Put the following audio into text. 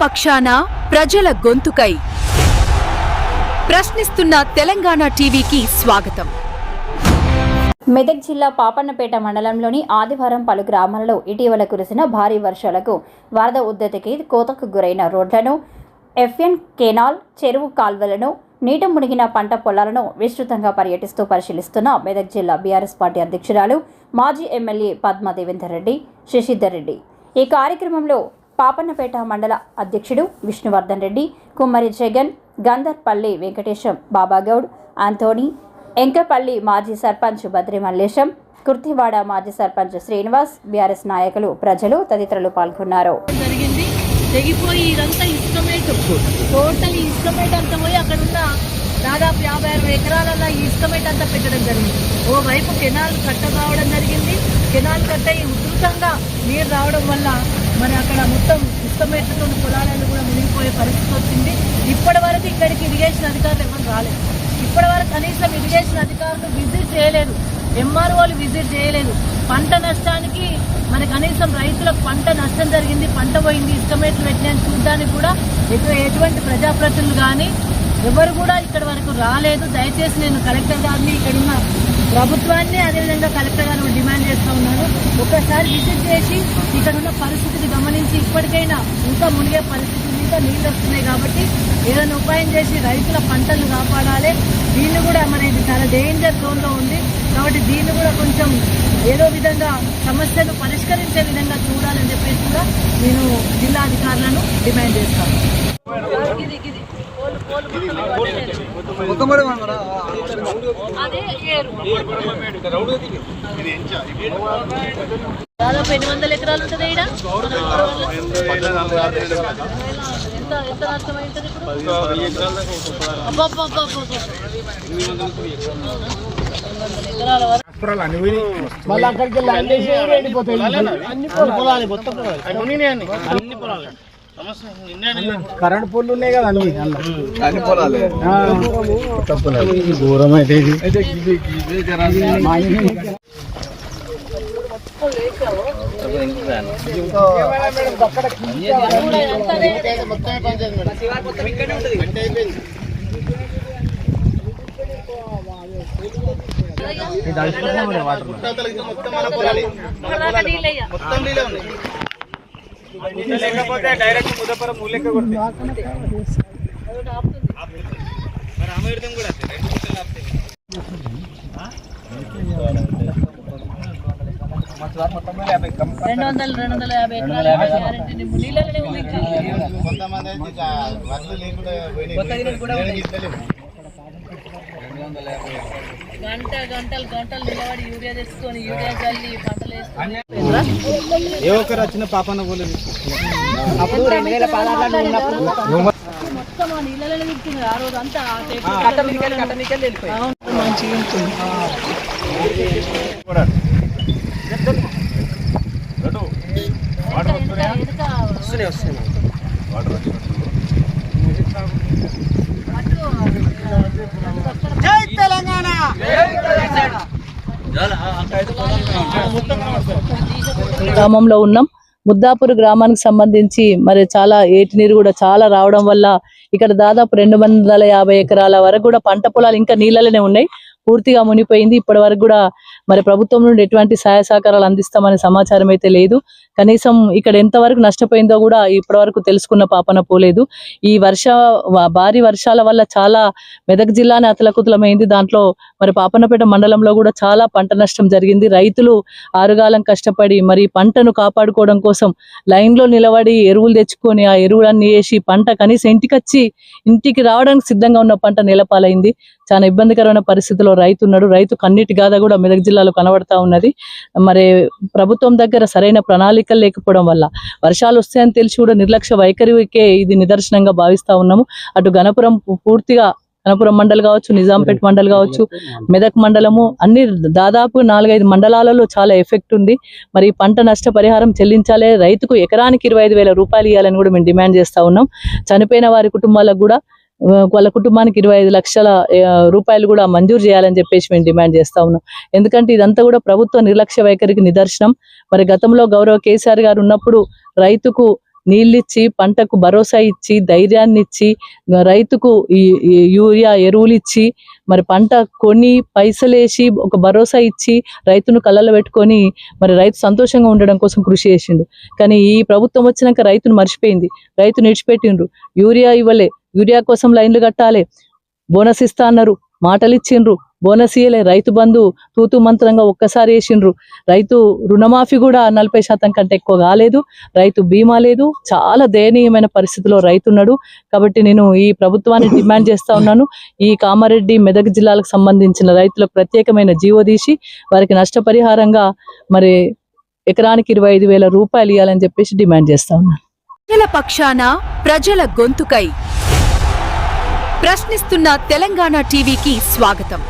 పక్షాన ప్రజల గొంతుకై ప్రశ్నిస్తున్న తెలంగాణ టీవీకి స్వాగతం. మెదక్ జిల్లా పాపన్నపేట మండలంలోని ఆదివారం పలు గ్రామాలలో ఇటీవల కురిసిన భారీ వర్షాలకు వరద ఉద్ధతికి కోతకు గురైన రోడ్లను ఎఫ్ఎన్ కెనాల్ చెరువు కాల్వలను నీట మునిగిన పంట పొలాలను విస్తృతంగా పర్యటిస్తూ పరిశీలిస్తున్న మెదక్ జిల్లా బీఆర్ఎస్ పార్టీ అధ్యక్షురాలు మాజీ ఎమ్మెల్యే పద్మా దేవేందర్ రెడ్డి శశిధర్ రెడ్డి. ఈ కార్యక్రమంలో పాపన్నపేట మండల అధ్యక్షుడు విష్ణువర్ధన్ రెడ్డి కుమ్మరి జగన్ గంధర్పల్లి వెంకటేశం బాబాగౌడ్ ఆంథోనీ ఎంకపల్లి మాజీ సర్పంచ్ బద్రి మల్లేశం కుర్తివాడ మాజీ సర్పంచ్ శ్రీనివాస్ బీఆర్ఎస్ నాయకులు ప్రజలు తదితరులు పాల్గొన్నారు. జరిగింది? తెగిపోయి ఇదంతా ఇసుకమేట్ టోటల్ ఇసుకమేట్ అంతా పోయి అక్కడ ఉన్న దాదాపు యాభై అరవై ఎకరాలలో ఈ ఇసుకమేట్ అంతా పెట్టడం జరిగింది. ఓ వైపు కెనాల్ కట్ట కావడం జరిగింది. కెనాల్ కట్ట ఈ ఉధృతంగా నీరు రావడం వల్ల మరి అక్కడ మొత్తం ఇష్టమైనటువంటి పొలాలను కూడా మునిగిపోయే పరిస్థితి వచ్చింది. ఇప్పటి వరకు ఇక్కడికి ఇరిగేషన్ అధికారులు ఎవరు రాలేదు. ఇప్పటి వరకు కనీసం ఇరిగేషన్ అధికారులు విజిట్ చేయలేదు. ఎంఆర్ఓలు విజిట్ చేయలేదు. పంట నష్టానికి మన కనీసం రైతులకు పంట నష్టం జరిగింది పంట పోయింది ఇష్టమేట్లు పెట్టినాయని చూడడానికి కూడా ఎటువంటి ప్రజాప్రతినిధులు కానీ ఎవరు కూడా ఇక్కడ వరకు రాలేదు. దయచేసి నేను కలెక్టర్ గారిని ఇక్కడ ఉన్న ప్రభుత్వాన్ని అదేవిధంగా కలెక్టర్ గారు డిమాండ్ చేస్తూ ఉన్నారు. ఒక్కసారి విజిట్ చేసి ఇక్కడ ఉన్న పరిస్థితిని గమనించి ఇప్పటికైనా ఇంకా మునిగే పరిస్థితి ఇంకా నీళ్ళు వస్తున్నాయి కాబట్టి ఏదైనా ఉపాయం చేసి రైతుల పంటలు కాపాడాలి. దీన్ని కూడా మరి ఇది చాలా డేంజర్ జోన్లో ఉంది. కాబట్టి దీన్ని కూడా కొంచెం ఏదో విధంగా సమస్యను పరిష్కరించే విధంగా చూడాలని చెప్పేసి కూడా నేను జిల్లా అధికారులను డిమాండ్ చేస్తాను. దాదాపు ఎన్ని వందల ఎకరాలు ఉంటుంది ఈడ? ఎంత ఎంత నష్టం అవుతుంది ఇప్పుడు మళ్ళీ అక్కడికి వెళ్ళి అన్ని పొలాలు మొత్తం అన్ని పొలాలు కరెంట్ పొల్లు ఉన్నాయి కదా అన్ని ఘోరం అయితే మొత్తం పొలాల. నీళ్ళయ్యా. లేకపోతే డైరెక్ట్ ముదపురం మూలెక్క కొడుతుంది రెండు వందలు రెండు వందల యాభై. ఎకరాలు గ్యారెంటీ నింపు. గంట గంటలు గంటలు నిలబడి యూరియా తెచ్చుకొని యూరియా చల్లి పంటలు వేసుకొని. ఏ ఒక్కరు వచ్చిన పాపన్న పోలేదు. మొత్తం ఆ నీళ్ళలోనే దిగుతుంది ఆ రోజు అంతా ఆ చెట్టు అవును, మంచిగా ఉంటుంది. వెనక- వెనక గ్రామంలో ఉన్నాం. ముద్దాపూర్ గ్రామానికి సంబంధించి మరి చాలా ఏటి నీరు కూడా చాలా రావడం వల్ల ఇక్కడ దాదాపు రెండు వందల యాభై ఎకరాల వరకు కూడా పంట పొలాలు ఇంకా నీళ్ళలోనే ఉన్నాయి. పూర్తిగా మునిపోయింది ఇప్పటి వరకు కూడా మరి ప్రభుత్వం నుండి ఎటువంటి సహాయ సహకారాలు అందిస్తామనే సమాచారం అయితే లేదు. కనీసం ఇక్కడ ఎంతవరకు నష్టపోయిందో కూడా ఇప్పటి వరకు తెలుసుకున్న పాపన పోలేదు. ఈ వర్ష భారీ వర్షాల వల్ల చాలా మెదక్ జిల్లానే అతలకుతలమైంది. దాంట్లో మరి పాపన్నపేట మండలంలో కూడా చాలా పంట నష్టం జరిగింది. రైతులు ఆరుగాలం కష్టపడి మరి పంటను కాపాడుకోవడం కోసం లైన్లో నిలబడి ఎరువులు తెచ్చుకొని ఆ ఎరువులన్నీ వేసి పంట కనీసం ఇంటికి వచ్చి ఇంటికి రావడానికి సిద్ధంగా ఉన్న పంట నిలపాలైంది. చాలా ఇబ్బందికరమైన పరిస్థితిలో రైతు ఉన్నాడు రైతు కన్నీటి గాథ కూడా మెదక్ జిల్లాలో కనబడతా ఉన్నది. మరి ప్రభుత్వం దగ్గర సరైన ప్రణాళిక ప్రణాళికలు లేకపోవడం వల్ల. వర్షాలు వస్తాయని తెలిసి కూడా నిర్లక్ష్య వైఖరికే ఇది నిదర్శనంగా భావిస్తా ఉన్నాము. అటు గణపురం పూర్తిగా గణపురం మండల్ కావచ్చు నిజాంపేట్ మండల్ కావచ్చు మెదక్ మండలము అన్ని దాదాపు నాలుగైదు మండలాలలో చాలా ఎఫెక్ట్ ఉంది. మరి పంట నష్టపరిహారం చెల్లించాలే చెల్లించాలి రైతుకు ఎకరానికి ఇరవై ఐదు వేల రూపాయలు ఇవ్వాలని కూడా మేము డిమాండ్ చేస్తూ ఉన్నాం. చనిపోయిన వారి కుటుంబాలకు కూడా వాళ్ళ కుటుంబానికి ఇరవై ఐదు లక్షల రూపాయలు కూడా మంజూరు చేయాలని చెప్పేసి మేము డిమాండ్ చేస్తా ఉన్నాం. ఎందుకంటే ఇదంతా కూడా ప్రభుత్వ నిర్లక్ష్య వైఖరికి నిదర్శనం. మరి గతంలో గౌరవ కేసీఆర్ గారు ఉన్నప్పుడు రైతుకు నీళ్ళిచ్చి పంటకు భరోసా ఇచ్చి ధైర్యాన్ని ఇచ్చి రైతుకు ఈ ఈ యూరియా ఎరువులు ఇచ్చి మరి పంట కొని పైసలేసి ఒక భరోసా ఇచ్చి రైతును కళ్ళలో పెట్టుకొని మరి రైతు సంతోషంగా ఉండడం కోసం కృషి చేసిండు. కానీ ఈ ప్రభుత్వం వచ్చినాక రైతును మర్చిపోయింది. రైతు నిడిచిపెట్టిండ్రు. యూరియా ఇవ్వలే. యూరియా కోసం లైన్లు కట్టాలి. బోనస్ ఇస్తా అన్నారు. మాటలు ఇచ్చిండ్రు బోనస్ ఇయ్యలే. రైతు బంధు తూతు మంత్రంగా ఒక్కసారి వేసిండ్రు. రైతు రుణమాఫీ కూడా నలభై శాతం కంటే ఎక్కువ కాలేదు. రైతు బీమా లేదు. చాలా దయనీయమైన పరిస్థితిలో రైతు ఉన్నాడు కాబట్టి నేను ఈ ప్రభుత్వాన్ని డిమాండ్ చేస్తా ఉన్నాను. ఈ కామారెడ్డి మెదక్ జిల్లాలకు సంబంధించిన రైతులకు ప్రత్యేకమైన జీవో తీసి వారికి నష్టపరిహారంగా మరి ఎకరానికి ఇరవై ఐదు వేల రూపాయలు ఇవ్వాలని చెప్పేసి డిమాండ్ చేస్తా ఉన్నాను. ప్రజల పక్షాన ప్రజల గొంతుకై ప్రశ్నిస్తున్న తెలంగాణ టీవీకి స్వాగతం.